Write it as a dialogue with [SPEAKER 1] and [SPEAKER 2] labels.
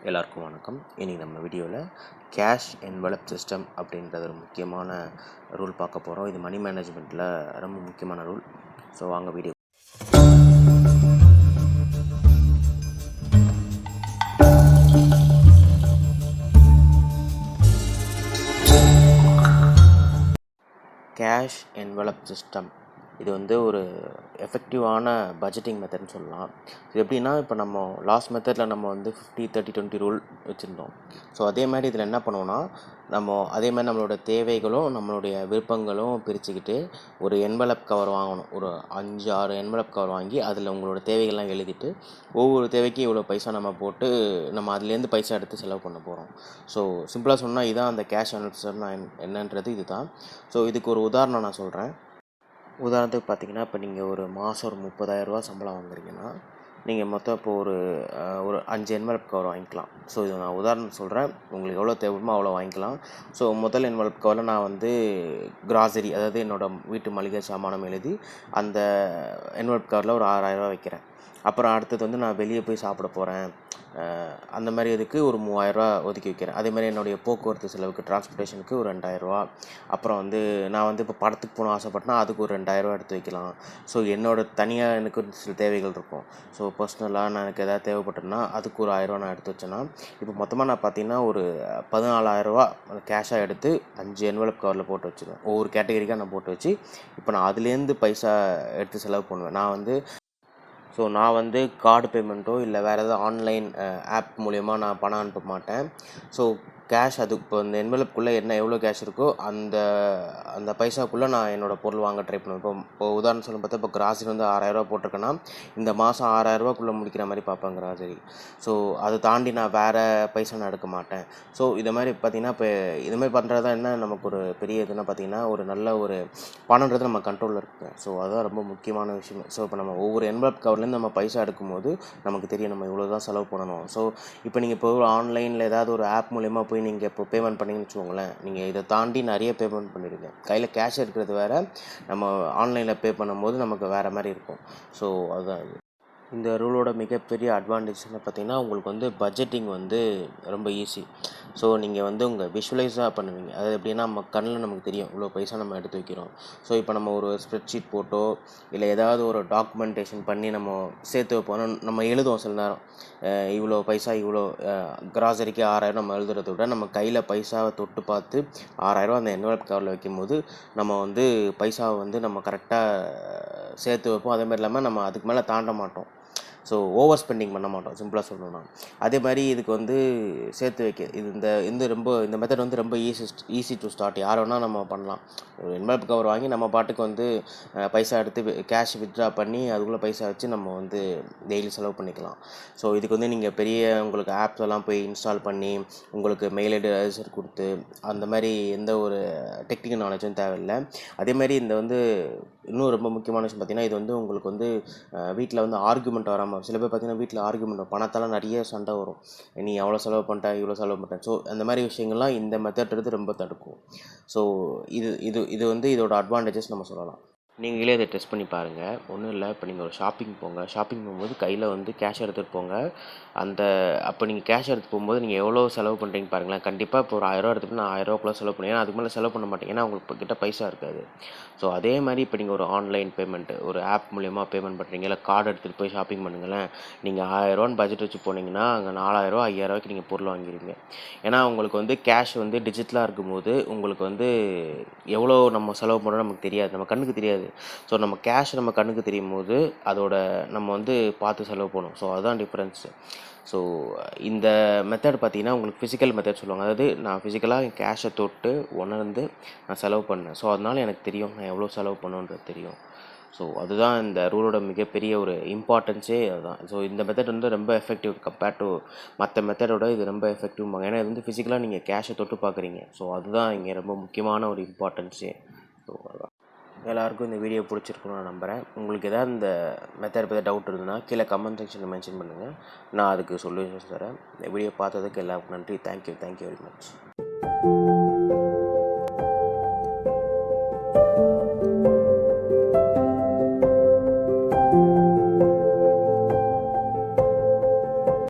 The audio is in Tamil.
[SPEAKER 1] எல்லாருக்கும் வணக்கம். இன்றைக்கி நம்ம வீடியோவில் கேஷ் என்வலப் சிஸ்டம் அப்படின்றது ஒரு முக்கியமான ரூல் பார்க்க போகிறோம் இது மணி மேனேஜ்மெண்ட்டில் ரொம்ப முக்கியமான ரூல் ஸோ வாங்க வீடியோ கேஷ் என்வலப் சிஸ்டம் இது வந்து ஒரு எஃபெக்டிவான பட்ஜெட்டிங் மெத்தட்னு சொல்லலாம். இது எப்படின்னா இப்போ நம்ம லாஸ்ட் மெத்தடில் நம்ம வந்து ஃபிஃப்டி தேர்ட்டி டுவெண்ட்டி ரூல் வச்சுருந்தோம். ஸோ அதே மாதிரி இதில் என்ன பண்ணுவோன்னா நம்ம அதே மாதிரி நம்மளோட தேவைகளும் நம்மளுடைய விருப்பங்களும் பிரிச்சுக்கிட்டு ஒரு என்வலப் கவர் வாங்கணும். ஒரு அஞ்சு ஆறு என்வலப் கவர் வாங்கி அதில் உங்களோட தேவைகள்லாம் எழுதிட்டு ஒவ்வொரு தேவைக்கும் இவ்வளோ பைசா நம்ம போட்டு நம்ம அதுலேருந்து பைசா எடுத்து செலவு பண்ண போகிறோம் ஸோ சிம்பிளாக சொன்னால் இதுதான் அந்த கேஷ் அனலிசிஸ் நான் என்னன்றது இதுதான். ஸோ இதுக்கு ஒரு உதாரணம் நான் சொல்கிறேன் உதாரணத்துக்கு பார்த்தீங்கன்னா இப்போ நீங்கள் ஒரு மாதம் ஒரு முப்பதாயிரரூவா சம்பளம் வாங்குறீங்கன்னா நீங்கள் மொத்தம் இப்போ ஒரு ஒரு அஞ்சு என்வலப் கவர் வாங்கிக்கலாம். ஸோ இது நான் உதாரணம் சொல்கிறேன் உங்களுக்கு எவ்வளோ தேவைமோ அவ்வளோ வாங்கிக்கலாம். ஸோ முதல் என்வலப் கவரில் நான் வந்து கிராசரி அதாவது என்னோட வீட்டு மளிகை சாமானம் எழுதி அந்த என்வலப் கவரில் ஒரு ஆறாயிரரூவா வைக்கிறேன். அப்புறம் அடுத்தது வந்து நான் வெளியே போய் சாப்பிட போகிறேன் அந்த மாதிரி இதுக்கு ஒரு மூவாயிரரூவா ஒதுக்கி வைக்கிறேன். அதே மாதிரி என்னுடைய போக்குவரத்து செலவுக்கு டிரான்ஸ்போர்ட்டேஷனுக்கு ஒரு ரெண்டாயிரரூவா அப்புறம் வந்து நான் வந்து இப்போ படத்துக்கு போகணும் ஆசைப்பட்டேன்னா அதுக்கு ஒரு ரெண்டாயிரரூவா எடுத்து வைக்கலாம். ஸோ என்னோடய தனியாக எனக்கு ஒரு சில தேவைகள் இருக்கும். ஸோ பர்சனலாக நான் எனக்கு எதாவது தேவைப்பட்டேன்னா அதுக்கு ஒரு ஆயிரரூவா நான் எடுத்து வச்சேன்னா இப்போ மொத்தமாக நான் பார்த்தீங்கன்னா ஒரு பதினாலாயிரரூவா கேஷாக எடுத்து அஞ்சு என்வலப் கவரில் போட்டு வச்சுருவேன். ஒவ்வொரு கேட்டகரிக்காக நான் போட்டு வச்சு இப்போ நான் அதுலேருந்து பைசா எடுத்து செலவு பண்ணுவேன். நான் வந்து ஸோ நான் வந்து கார்டு பேமெண்ட்டோ இல்லை வேறு ஏதாவது ஆன்லைன் ஆப் மூலயமா நான் பணம் அனுப்ப மாட்டேன். ஸோ கேஷ் அது இப்போ இந்த என்வெலப்புக்குள்ளே என்ன எவ்வளோ கேஷ் இருக்கோ அந்த அந்த பைசாக்குள்ளே நான் என்னோடய பொருள் வாங்க ட்ரை பண்ணுவேன். இப்போ இப்போ உதாரணம் சொல்ல பார்த்தா இப்போ கிராசரி வந்து ஆறாயிரரூவா போட்டிருக்கேன்னா இந்த மாதம் ஆறாயிரரூவாக்குள்ளே முடிக்கிற மாதிரி பார்ப்பேன் கிராசரி. ஸோ அதை தாண்டி நான் வேறு பைசா நான் எடுக்க மாட்டேன். ஸோ இது மாதிரி பார்த்தீங்கன்னா இப்போ இது மாதிரி பண்ணுறது தான் என்ன நமக்கு ஒரு பெரிய இதுன்னா பார்த்தீங்கன்னா ஒரு நல்ல ஒரு பணன்றது நம்ம கண்ட்ரோலில் இருக்குங்க. ஸோ அதுதான் ரொம்ப முக்கியமான விஷயம். ஸோ இப்போ நம்ம ஒவ்வொரு என்வலப் கவர்லேருந்து நம்ம பைசா எடுக்கும்போது நமக்கு தெரியும் நம்ம இவ்வளோ தான் செலவு பண்ணணும். ஸோ இப்போ நீங்கள் இப்போ ஒரு ஆன்லைனில் ஏதாவது ஒரு ஆப் மூலயமா போய் நீங்கள் இப்போ பேமெண்ட் பண்ணீங்கன்னு வச்சுக்கோங்களேன் நீங்கள் இதை தாண்டி நிறைய பேமெண்ட் பண்ணிடுங்க. கையில் கேஷ் இருக்கிறது வேறு நம்ம ஆன்லைனில் பே பண்ணும்போது நமக்கு வேறு மாதிரி இருக்கும். ஸோ அதுதான் இது. இந்த ரூலோட மிகப்பெரிய அட்வான்டேஜ்னு பார்த்திங்கன்னா பார்த்தீங்கன்னா உங்களுக்கு வந்து பட்ஜெட்டிங் வந்து ரொம்ப ஈஸி ஸோ நீங்கள் வந்து உங்கள் விஷுவலைஸாக பண்ணுவீங்க. அது எப்படின்னா நம்ம கண்ணில் நமக்கு தெரியும். இவ்வளோ பைசா நம்ம எடுத்து வைக்கிறோம். ஸோ இப்போ நம்ம ஒரு ஸ்ப்ரெட்ஷீட் போட்டோ இல்லை ஏதாவது ஒரு டாக்குமெண்டேஷன் பண்ணி நம்ம சேர்த்து வைப்போம் நம்ம எழுதுவோம் சில நேரம். இவ்வளோ பைசா இவ்வளோ கிராசரிக்கு ஆறாயிரம் நம்ம எழுதுறத விட நம்ம கையில் பைசாவை தொட்டு பார்த்து ஆறாயிரம் அந்த என்வலப் கவரில் வைக்கும்போது நம்ம வந்து பைசாவை வந்து நம்ம கரெக்டாக சேர்த்து வைப்போம். அதே மாதிரி இல்லாமல் நம்ம அதுக்கு மேலே தாண்ட மாட்டோம். ஸோ ஓவர் ஸ்பெண்டிங் பண்ண மாட்டோம் சிம்பிளாக சொல்லணும்னா. அதே மாதிரி இதுக்கு வந்து சேர்த்து வைக்க இது இந்த இந்த ரொம்ப இந்த மெத்தட் வந்து ரொம்ப ஈஸி ஈஸி டு ஸ்டார்ட் யார் வேணால் நம்ம பண்ணலாம். ஒரு என்வெல்ப் கவர் வாங்கி நம்ம பாட்டுக்கு வந்து பைசா எடுத்து கேஷ் வித்ட்ரா பண்ணி அதுக்குள்ளே பைசா வச்சு நம்ம வந்து டெய்லி செலவு பண்ணிக்கலாம். ஸோ இதுக்கு வந்து நீங்கள் பெரிய உங்களுக்கு ஆப்ஸ் எல்லாம் போய் இன்ஸ்டால் பண்ணி உங்களுக்கு மெயில் ஐடி ரெஜிஸ்டர் கொடுத்து அந்த மாதிரி எந்த ஒரு டெக்னிக்கல் நாலேஜும் தேவையில்லை. அதே மாதிரி இந்த வந்து இன்னும் ரொம்ப முக்கியமான விஷயம் பார்த்திங்கன்னா இது வந்து உங்களுக்கு வந்து வீட்டில் வந்து ஆர்குமெண்ட் வராமல் நம்ம சில பேர் பார்த்திங்கன்னா வீட்டில் ஆர்குமெண்ட் பணத்தால் நிறைய சண்டை வரும். நீ அவ்வளோ செலவு பண்ணிட்ட இவ்வளோ செலவு பண்ணிட்டேன் ஸோ அந்த மாதிரி விஷயங்கள்லாம் இந்த மெத்தட் எடுத்து ரொம்ப தடுக்கும். ஸோ இது இது இது வந்து இதோட அட்வான்டேஜஸ் நம்ம சொல்லலாம். நீங்களே அதை டெஸ்ட் பண்ணி பாருங்கள் ஒன்றும் இல்லை இப்போ நீங்கள் ஒரு ஷாப்பிங் போங்க. ஷாப்பிங் போகும்போது கையில் வந்து கேஷ் எடுத்துகிட்டு போங்க. அந்த அப்போ நீங்கள் கேஷ் எடுத்து போகும்போது நீங்கள் எவ்வளோ செலவு பண்ணுறீங்க பாருங்களேன். கண்டிப்பாக இப்போ ஒரு ஆயிரரூவா எடுத்துகிட்டு நான் ஆயிரரூவாக்குள்ள செலவு பண்ணுவேன் அதுக்கு மேலே செலவு பண்ண மாட்டேங்க ஏன்னா உங்களுக்கு கிட்ட பைசா இருக்காது. ஸோ அதே மாதிரி இப்போ நீங்கள் ஒரு ஆன்லைன் பேமெண்ட் ஒரு ஆப் மூலியமாக பேமெண்ட் பண்ணுறீங்க இல்லை கார்டு எடுத்துகிட்டு போய் ஷாப்பிங் பண்ணுங்களேன். நீங்கள் ஆயிரரூவான்னு பட்ஜெட் வச்சு போனீங்கன்னா அங்கே நாலாயிரரூவா ஐயாயிரரூவாய்க்கு நீங்கள் பொருள் வாங்கிடுவீங்க ஏன்னா உங்களுக்கு வந்து கேஷ் வந்து டிஜிட்டலாக இருக்கும்போது உங்களுக்கு வந்து எவ்வளோ நம்ம செலவு பண்ணுறோம் நமக்கு தெரியாது. நம்ம கண்ணுக்கு தெரியாது. ஸோ நம்ம கேஷ் நம்ம கண்ணுக்கு தெரியும் போது அதோட நம்ம வந்து பார்த்து செலவு போகணும் ஸோ அதுதான் டிஃப்ரென்ஸு ஸோ இந்த மெத்தட் பார்த்தீங்கன்னா உங்களுக்கு ஃபிசிக்கல் மெத்தட் சொல்லுவாங்க. அதாவது நான் ஃபிசிக்கலாக கேஷை தொட்டு உணர்ந்து நான் செலவு பண்ணேன். ஸோ அதனால் எனக்கு தெரியும் நான் எவ்வளோ செலவு பண்ணுன்றது தெரியும். ஸோ அதுதான் இந்த ரூலோட மிகப்பெரிய ஒரு இம்பார்ட்டன்ஸே அதுதான். ஸோ இந்த மெத்தட் வந்து ரொம்ப எஃபெக்டிவ் கம்பேர்ட் டு மற்ற மெத்தடோட இது ரொம்ப எஃபெக்டிவ்பாங்க ஏன்னா இது வந்து ஃபிசிக்கலாக நீங்கள் கேஷை தொட்டு பார்க்குறீங்க. ஸோ அதுதான் இங்கே ரொம்ப முக்கியமான ஒரு இம்பார்ட்டன்ஸே ஸோ அதுதான். எல்லாருக்கும் இந்த வீடியோ பிடிச்சிருக்குன்னு நான் நம்புகிறேன் உங்களுக்கு எதாவது இந்த மெத்தட் பற்றி டவுட் இருந்ததுன்னா கீழே கமெண்ட் செக்ஷனில் மென்ஷன் பண்ணுங்கள் நான் அதுக்கு சொல்யூஷன்ஸ் தரேன். இந்த வீடியோ பார்த்ததுக்கு எல்லாருக்கும் நன்றி. Thank you thank you very much